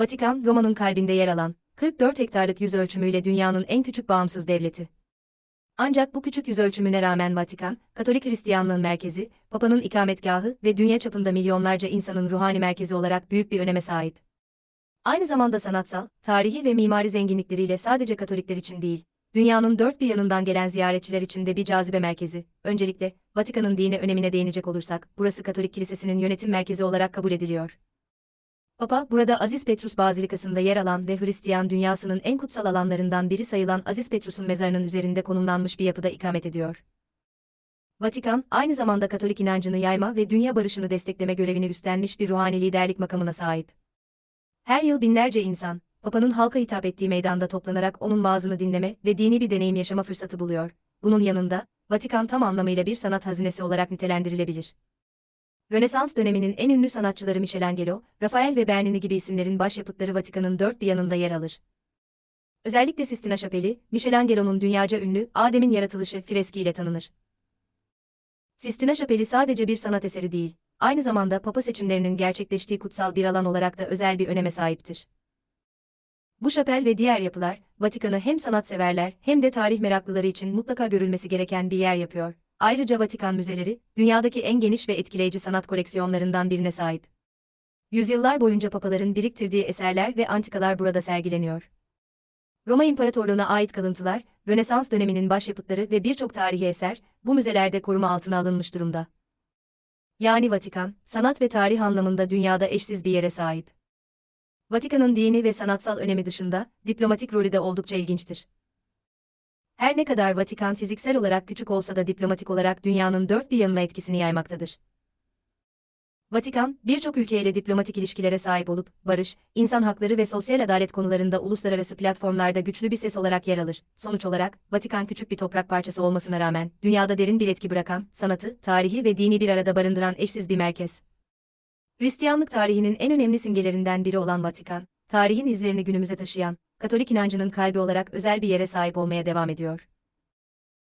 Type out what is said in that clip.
Vatikan, Roma'nın kalbinde yer alan, 44 hektarlık yüz ölçümüyle dünyanın en küçük bağımsız devleti. Ancak bu küçük yüz ölçümüne rağmen Vatikan, Katolik Hristiyanlığın merkezi, Papa'nın ikametgahı ve dünya çapında milyonlarca insanın ruhani merkezi olarak büyük bir öneme sahip. Aynı zamanda sanatsal, tarihi ve mimari zenginlikleriyle sadece Katolikler için değil, dünyanın dört bir yanından gelen ziyaretçiler için de bir cazibe merkezi. Öncelikle, Vatikan'ın dine önemine değinecek olursak, burası Katolik Kilisesi'nin yönetim merkezi olarak kabul ediliyor. Papa, burada Aziz Petrus Bazilikası'nda yer alan ve Hristiyan dünyasının en kutsal alanlarından biri sayılan Aziz Petrus'un mezarının üzerinde konumlanmış bir yapıda ikamet ediyor. Vatikan, aynı zamanda Katolik inancını yayma ve dünya barışını destekleme görevini üstlenmiş bir ruhani liderlik makamına sahip. Her yıl binlerce insan, Papa'nın halka hitap ettiği meydanda toplanarak onun vaazını dinleme ve dini bir deneyim yaşama fırsatı buluyor. Bunun yanında, Vatikan tam anlamıyla bir sanat hazinesi olarak nitelendirilebilir. Rönesans döneminin en ünlü sanatçıları Michelangelo, Rafael ve Bernini gibi isimlerin başyapıtları Vatikan'ın dört bir yanında yer alır. Özellikle Sistina Şapeli, Michelangelo'nun dünyaca ünlü Adem'in yaratılışı freski ile tanınır. Sistina Şapeli sadece bir sanat eseri değil, aynı zamanda papa seçimlerinin gerçekleştiği kutsal bir alan olarak da özel bir öneme sahiptir. Bu şapel ve diğer yapılar, Vatikan'ı hem sanatseverler hem de tarih meraklıları için mutlaka görülmesi gereken bir yer yapıyor. Ayrıca Vatikan müzeleri, dünyadaki en geniş ve etkileyici sanat koleksiyonlarından birine sahip. Yüzyıllar boyunca papaların biriktirdiği eserler ve antikalar burada sergileniyor. Roma İmparatorluğu'na ait kalıntılar, Rönesans döneminin başyapıtları ve birçok tarihi eser, bu müzelerde koruma altına alınmış durumda. Yani Vatikan, sanat ve tarih anlamında dünyada eşsiz bir yere sahip. Vatikan'ın dini ve sanatsal önemi dışında, diplomatik rolü de oldukça ilginçtir. Her ne kadar Vatikan fiziksel olarak küçük olsa da diplomatik olarak dünyanın dört bir yanına etkisini yaymaktadır. Vatikan, birçok ülkeyle diplomatik ilişkilere sahip olup, barış, insan hakları ve sosyal adalet konularında uluslararası platformlarda güçlü bir ses olarak yer alır. Sonuç olarak, Vatikan küçük bir toprak parçası olmasına rağmen, dünyada derin bir etki bırakan, sanatı, tarihi ve dini bir arada barındıran eşsiz bir merkez. Hristiyanlık tarihinin en önemli simgelerinden biri olan Vatikan, tarihin izlerini günümüze taşıyan, Katolik inancının kalbi olarak özel bir yere sahip olmaya devam ediyor.